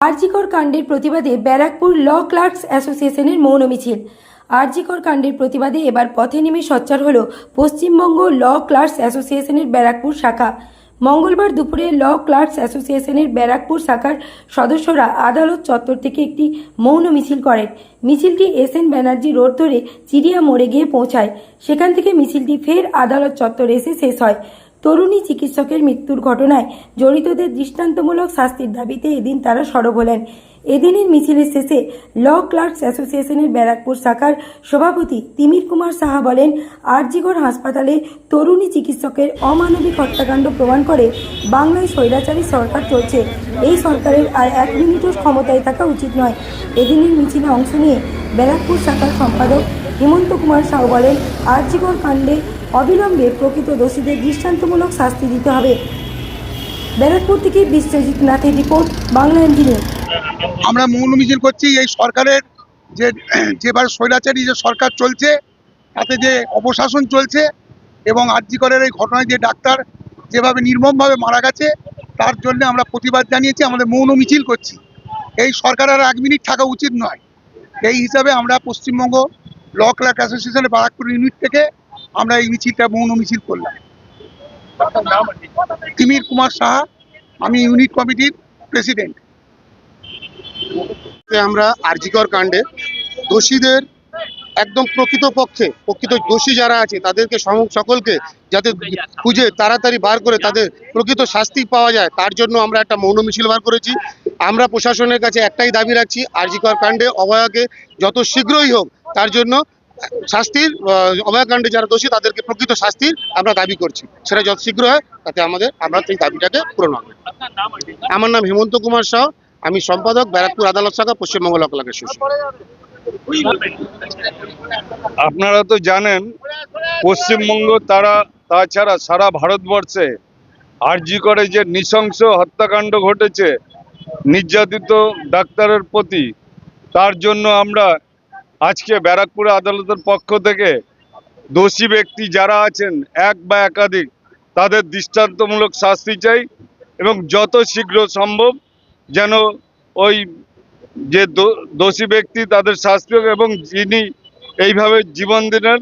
আরজিকর কাণ্ডের প্রতিবাদে ব্যারাকপুর ল ক্লার্কস অ্যাসোসিয়েশনের মৌন মিছিল। আরজিকর কাণ্ডের প্রতিবাদে এবার পথে নেমে সচ্চার হল পশ্চিমবঙ্গ ল ক্লার্কস অ্যাসোসিয়েশনের ব্যারাকপুর শাখা। মঙ্গলবার দুপুরে ল ক্লার্কস অ্যাসোসিয়েশনের ব্যারাকপুর শাখার সদস্যরা আদালত চত্বর থেকে একটি মৌন মিছিল করেন। মিছিলটি এস এন ব্যানার্জি রোড ধরে চিড়িয়া মোড়ে গিয়ে পৌঁছায়। সেখান থেকে মিছিলটি ফের আদালত চত্বরে এসে শেষ হয়। তরুণী চিকিৎসকের মৃত্যুর ঘটনায় জড়িতদের দৃষ্টান্তমূলক শাস্তির দাবিতে এদিন তারা সরব হলেন। এদিনের মিছিলের শেষে ল ক্লার্কস অ্যাসোসিয়েশনের ব্যারাকপুর শাখার সভাপতি তিমির কুমার সাহা বলেন আরজিগড় হাসপাতালে তরুণী চিকিৎসকের অমানবিক হত্যাকাণ্ড প্রমাণ করে বাংলায় স্বৈরাচারী সরকার চলছে। এই সরকারের আর এক মিনিটও ক্ষমতায় থাকা উচিত নয়। এদিনের মিছিলে অংশ নিয়ে ব্যারাকপুর শাখার সম্পাদক হেমন্ত কুমার সাউ বলেন আরজিগড় কাণ্ডে অবিলম্বে প্রকৃত দোষীদের দৃষ্টান্তমূলক শাস্তি দিতে হবে। ব্যারাকপুর থেকে বিশ্বজিৎ নাথের রিপোর্ট, বাংলা ইঞ্জিনিয়ার আমরা মৌন মিছিল করছি, এই সরকারের যে যেভাবে স্বৈরাচারী যে সরকার চলছে, তাতে যে অপশাসন চলছে এবং আর্যিকরের এই ঘটনায় যে ডাক্তার যেভাবে নির্মমভাবে মারা গেছে, তার জন্য আমরা প্রতিবাদ জানিয়েছি, আমাদের মৌন মিছিল করছি। এই সরকার আর এক মিনিট থাকা উচিত নয়। এই হিসাবে আমরা পশ্চিমবঙ্গ ল ক্লার্ক অ্যাসোসিয়েশনের বারাকপুর ইউনিট থেকে আমরা এই মিছিলটা মৌন মিছিল করলাম। তিমির কুমার সাহা আমি ইউনিট কমিটির প্রেসিডেন্ট। আমরা আরজিকর কাণ্ডে দোষীদের একদম প্রকৃত পক্ষে প্রকৃত দোষী যারা আছে তাদেরকে সকলকে যাতে খুঁজে তাড়াতাড়ি বার করে তাদের প্রকৃত শাস্তি পাওয়া যায় তার জন্য আমরা একটা মৌন মিছিল বার করেছি। আমরা প্রশাসনের কাছে একটাই দাবি রাখছি আরজিকর কাণ্ডে অভয়াকে যত শীঘ্রই হোক তার জন্য শাস্তির অভয়াকাণ্ডে যারা দোষী তাদেরকে প্রকৃত শাস্তির আমরা দাবি করছি। সেটা যত শীঘ্র হয়, তাতে আমাদের, আমরা সেই দাবিটাকে পূরণ হবে। আমার নাম হেমন্ত কুমার সাহ, আমি সম্পাদক, ব্যারাকপুর আদালত শাখা, পশ্চিমবঙ্গ লোকাল অ্যাসোসিয়েশন আপনারা তো জানেন, পশ্চিমবঙ্গ তারা, তাছাড়া সারা ভারতবর্ষে আরজি করে যে নৃশংস হত্যাকাণ্ড ঘটেছে, নির্যাতিত ডাক্তারের প্রতি, তার জন্য আমরা আজকে ব্যারাকপুর আদালতের পক্ষ থেকে দোষী ব্যক্তি যারা আছেন, এক বা একাধিক, তাদের দৃষ্টান্তমূলক শাস্তি চাই এবং যত শীঘ্র সম্ভব যেন ওই যে দোষী ব্যক্তি তাদের শাস্তি হোক এবং যিনি এইভাবে জীবন দিলেন,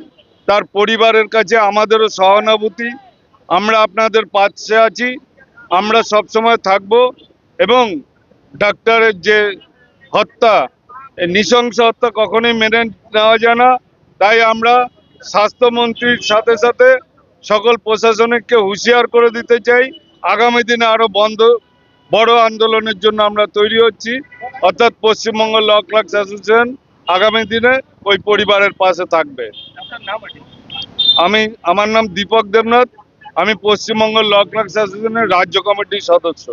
তার পরিবারের কাছে আমাদেরও সহানুভূতি। আমরা আপনাদের পাশে আছি, আমরা সবসময় থাকব এবং ডাক্তারের যে হত্যা নৃশংস হত্যা কখনোই মেনে নেওয়া যায় না। তাই আমরা স্বাস্থ্যমন্ত্রীর সাথে সাথে সকল প্রশাসনিককে হুঁশিয়ার করে দিতে চাই। আগামী দিনে আরও বন্ধ বড় আন্দোলনের জন্য আমরা তৈরি হচ্ছি। অর্থাৎ পশ্চিমবঙ্গ ল ক্লার্কস অ্যাসোসিয়েশন আগামী দিনে ওই পরিবারের পাশে থাকবে। আমি আমার নাম দীপক দেবনাথ। আমি পশ্চিমবঙ্গ ল ক্লার্কস অ্যাসোসিয়েশনের রাজ্য কমিটির সদস্য।